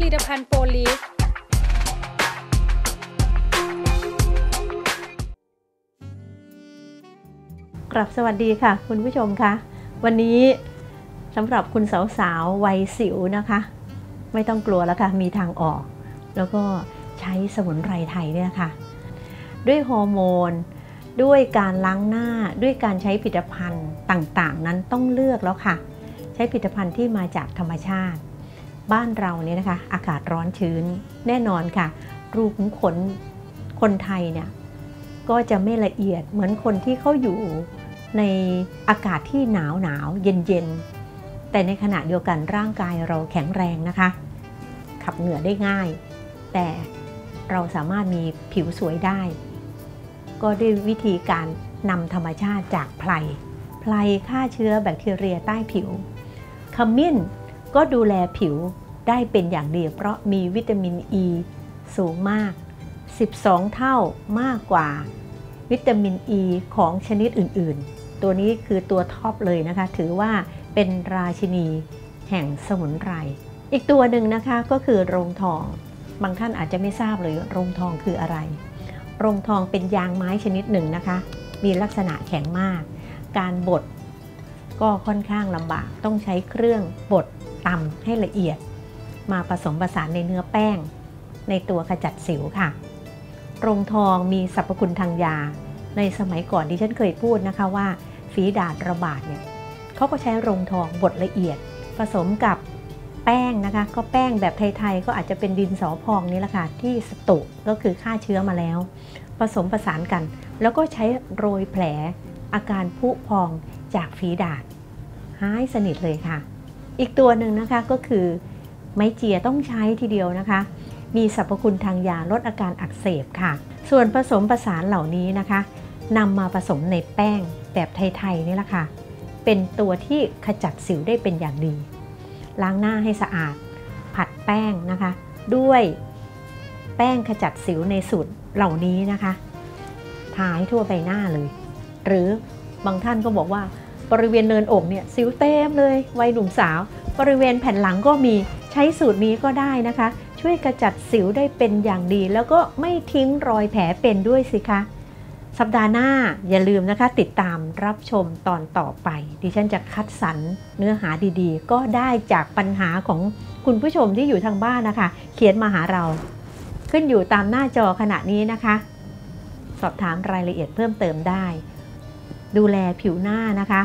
ผลิตภัณฑ์โปลีฟกลับสวัสดีค่ะ คุณผู้ชมคะวันนี้สำหรับคุณสาวๆวัยสิวนะคะ ไม่ต้องกลัวแล้วค่ะ มีทางออก แล้วก็ใช้สมุนไพรไทยเนี่ยค่ะ ด้วยฮอร์โมน ด้วยการล้างหน้าด้วยการใช้ผลิตภัณฑ์ต่างๆ นั้นต้องเลือกแล้วค่ะ ใช้ผลิตภัณฑ์ที่มาจากธรรมชาติ บ้านเราเนี่ยนะคะอากาศร้อนชื้นแน่นอนค่ะ รูขุมขนคนไทยเนี่ยก็จะไม่ละเอียดเหมือนคนที่เขาอยู่ในอากาศที่หนาวหนาวเย็นเย็นแต่ในขณะเดียวกันร่างกายเราแข็งแรงนะคะ ขับเหงื่อได้ง่าย แต่เราสามารถมีผิวสวยได้ ก็ด้วยวิธีการนำธรรมชาติจากไพรไพรฆ่าเชื้อแบคทีเรียใต้ผิวขมิ้น ก็ดูแลผิวได้เป็นอย่างดีเพราะมีวิตามินอ e ีสูงมาก 12 เท่ามากกว่า วิตามินอ e ีของชนิดอื่น ๆ ตัวนี้คือตัวท็อปเลยนะคะ ถือว่าเป็นราชินีแห่งสมุนไพร อีกตัวหนึ่งนะคะก็คือโรงทอง บางท่านอาจจะไม่ทราบเลยโรงทองคืออะไร โรงทองเป็นยางไม้ชนิดหนึ่งนะคะ มีลักษณะแข็งมาก การบดก็ค่อนข้างลำบาก ต้องใช้เครื่องบด ตำให้ละเอียด มาผสมผสานในเนื้อแป้ง ในตัวขจัดสิวค่ะโรงทองมีสรรพคุณทางยา ในสมัยก่อนที่ฉันเคยพูดนะคะว่า ฝีดาดระบาดเนี่ยเขาก็ใช้โรงทองบดละเอียด ผสมกับแป้งนะคะ ก็แป้งแบบไทยๆก็อาจจะเป็นดินสอพองนี่แหละค่ะที่สตุก็คือฆ่าเชื้อมาแล้ว ผสมประสานกัน แล้วก็ใช้โรยแผลอาการพุพองจากฝีดาดหายสนิทเลยค่ะ อีกตัวหนึ่งนะคะก็คือไม้เจียต้องใช้ทีเดียวนะคะ มีสรรพคุณทางยาลดอาการอักเสบค่ะ ส่วนผสมประสานเหล่านี้นะคะนำมาผสมในแป้งแบบไทยๆนี่แหละค่ะ เป็นตัวที่ขจัดสิวได้เป็นอย่างดี ล้างหน้าให้สะอาด ผัดแป้งนะคะ ด้วยแป้งขจัดสิวในสูตรเหล่านี้นะคะทาให้ทั่วใบหน้าเลย หรือบางท่านก็บอกว่า บริเวณเนินอกเนี่ยสิวเต็มเลยวัยหนุ่มสาว บริเวณแผ่นหลังก็มีใช้สูตรนี้ก็ได้นะคะ ช่วยกระจัดสิวได้เป็นอย่างดี แล้วก็ไม่ทิ้งรอยแผลเป็นด้วยสิคะ สัปดาห์หน้าอย่าลืมนะคะ ติดตามรับชมตอนต่อไป ดิฉันจะคัดสรรเนื้อหาดีๆ ก็ได้จากปัญหาของคุณผู้ชมที่อยู่ทางบ้านนะคะ เขียนมาหาเรา ขึ้นอยู่ตามหน้าจอขณะนี้นะคะ สอบถามรายละเอียดเพิ่มเติมได้ ดูแลผิวหน้านะคะ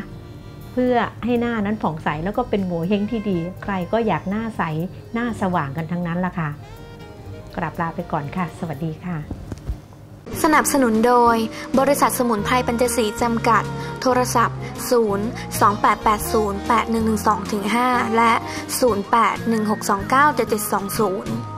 เพื่อให้หน้านั้นผ่องใสแล้วก็เป็นโงเฮงที่ดี ใครก็อยากหน้าใสหน้าสว่างกันทั้งนั้นล่ะค่ะ กราบลาไปก่อนค่ะ สวัสดีค่ะ สนับสนุนโดย บริษัทสมุนไพรปัญจศรีจำกัด โทรศัพท์ 0 2880 8112-5 และ 0816297720